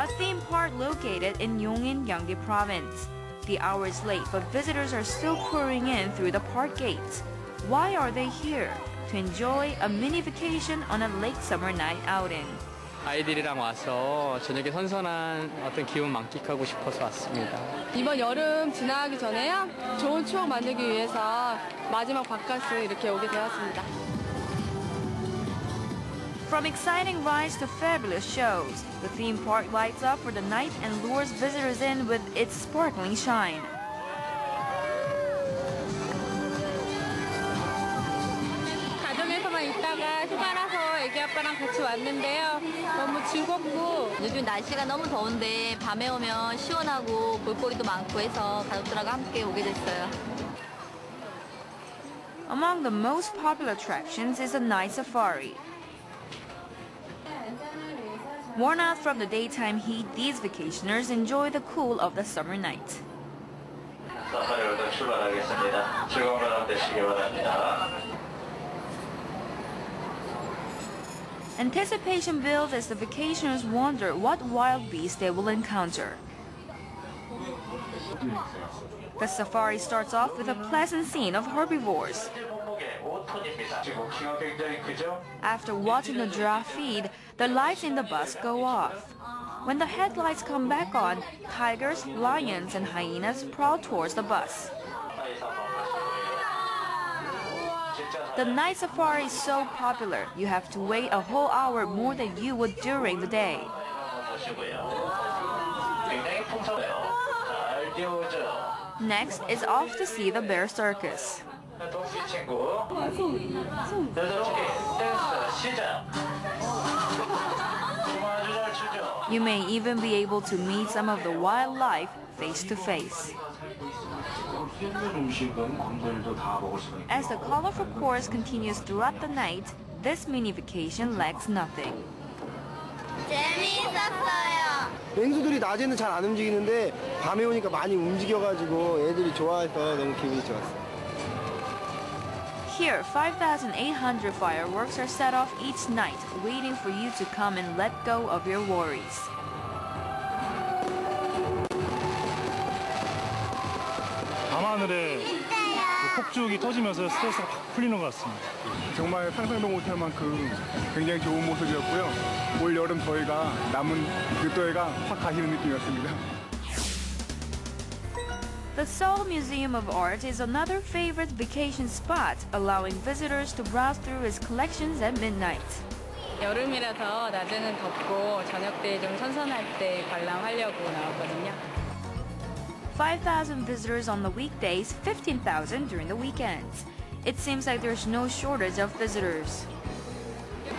a theme park located in Yongin, Gyeonggi Province. The hour is late, but visitors are still pouring in through the park gates. Why are they here? To enjoy a mini vacation on a late summer night outing. 아이들이랑 와서 저녁에 선선한 어떤 기분 만끽하고 싶어서 왔습니다. 이번 여름 지나가기 전에요. 좋은 추억 만들기 위해서 마지막 바카스 이렇게 오게 되었습니다. From exciting rides to fabulous shows, the theme park lights up for the night and lures visitors in with its sparkling shine. 가정에서만 있다가 휴가라서 애기 아빠랑 같이 왔는데요. 너무 즐겁고 요즘 날씨가 너무 더운데 밤에 오면 시원하고 볼거리도 많고 해서 가족들하고 함께 오게 됐어요. Among the most popular attractions is the night safari. Worn out from the daytime heat, these vacationers enjoy the cool of the summer night. Anticipation builds as the vacationers wonder what wild beasts they will encounter. The safari starts off with a pleasant scene of herbivores. After watching the giraffe feed, the lights in the bus go off. When the headlights come back on, tigers, lions, and hyenas prowl towards the bus. The night safari is so popular, you have to wait a whole hour more than you would during the day. Next is off to see the bear circus. 동시 친구. 여자친구 댄스 시작. 춤 아주 잘 추죠? You may even be able to meet some of the wildlife face to face. As the colorful course continues throughout the night, this mini vacation lacks nothing. 재미있었어요. 맹수들이 낮에는 잘 안 움직이는데 밤에 오니까 많이 움직여가지고 애들이 좋아해서 너무 기분이 좋았어요. Here, 5,800 fireworks are set off each night, waiting for you to come and let go of your worries. 밤하늘에 그 폭죽이 터지면서 스트레스가 확 풀리는 것 같습니다. 정말 상상도 못할 만큼 굉장히 좋은 모습이었고요. 올 여름 더위가 남은 그 더위가 확 가시는 느낌이었습니다. The Seoul Museum of Art is another favorite vacation spot, allowing visitors to browse through its collections at midnight. 여름이라서 낮에는 덥고 저녁 때 좀 선선할 때 관람하려고 나왔거든요. 5,000 visitors on the weekdays, 15,000 during the weekends. It seems like there's no shortage of visitors.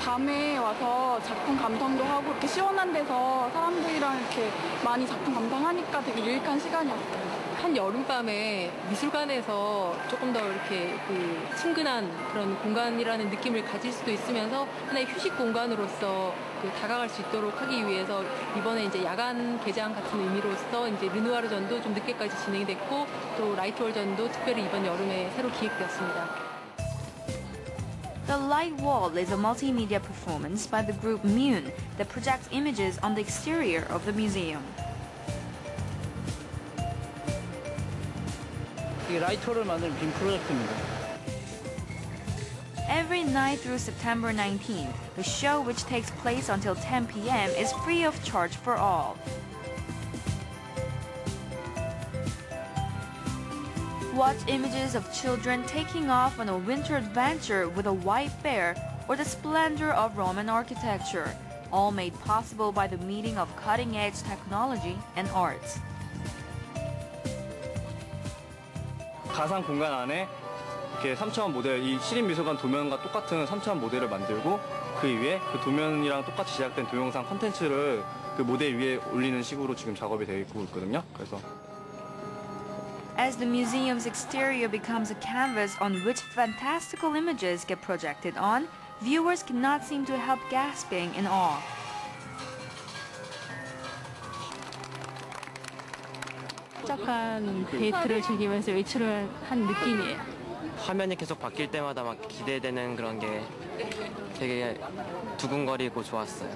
밤에 와서 작품 감상도 하고 이렇게 시원한 데서 사람들이랑 이렇게 많이 작품 감상하니까 되게 유익한 시간이었어요. 한 여름밤에 미술관에서 조금 더 이렇게 그 친근한 그런 공간이라는 느낌을 가질 수도 있으면서 하나의 휴식 공간으로서 그 다가갈 수 있도록 하기 위해서 이번에 이제 야간 개장 같은 의미로서 이제 르누아르 전도 좀 늦게까지 진행이 됐고 또 라이트월 전도 특별히 이번 여름에 새로 기획되었습니다. The Light Wall is a multimedia performance by the group Mune that projects images on the exterior of the museum. 이 라이터를 만든 빔 프로젝트입니다. Every night through September 19th, the show, which takes place until 10 p.m., is free of charge for all. Watch images of children taking off on a winter adventure with a white bear or the splendor of Roman architecture, all made possible by the meeting of cutting-edge technology and art. 가상 공간 안에 이렇게 3차원 모델, 이 시립미술관 도면과 똑같은 3차원 모델을 만들고 그 위에 그 도면이랑 똑같이 제작된 동영상 컨텐츠를 그 모델 위에 올리는 식으로 지금 작업이 되고 있거든요. 그래서 As the museum's exterior becomes a canvas on which fantastical images get projected on, viewers cannot seem to help gasping in awe. 시작한 데이트를 즐기면서 외출을 한 느낌이에요. 화면이 계속 바뀔 때마다 막 기대되는 그런 게 되게 두근거리고 좋았어요.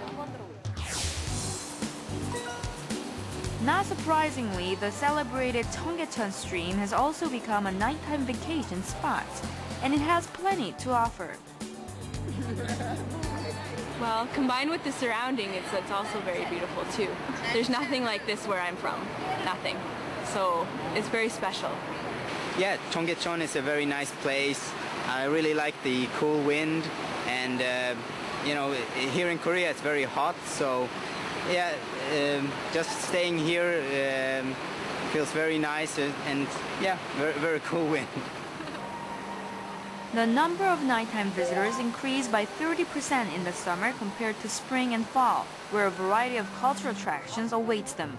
Not surprisingly, the celebrated Cheonggyecheon stream has also become a nighttime vacation spot, and it has plenty to offer. Well, combined with the surrounding, it's, it's also very beautiful too. There's nothing like this where I'm from. Nothing. So it's very special. Yeah, Cheonggyecheon is a very nice place. I really like the cool wind and uh, you know here in Korea it's very hot so yeah um, just staying here um, feels very nice and, and yeah very, very cool wind. The number of nighttime visitors increased by 30% in the summer compared to spring and fall, where a variety of cultural attractions awaits them.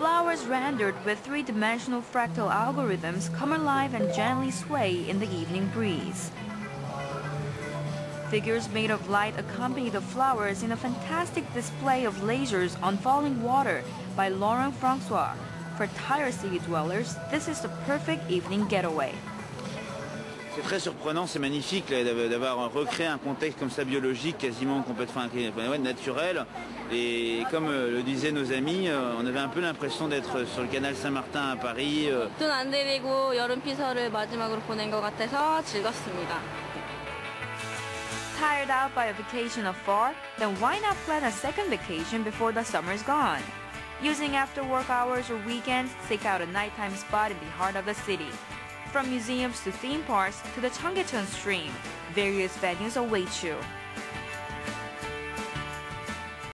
Flowers rendered with three-dimensional fractal algorithms come alive and gently sway in the evening breeze. Figures made of light accompany the flowers in a fantastic display of lasers on falling water by Laurent Francois. For tired city dwellers, this is the perfect evening getaway. C'est très surprenant, c'est magnifique d'avoir recréé un contexte comme ça biologique, quasiment complètement enfin, ouais, naturel. Et comme euh, le disaient nos amis, euh, on avait un peu l'impression d'être sur le canal Saint-Martin à Paris. Euh. Tired out by a vacation of four? Then why not plan a second vacation before the summer's gone? Using after work hours or weekends, seek out a nighttime spot in the heart of the city. From museums to theme parks to the Cheonggyecheon stream, various venues await you.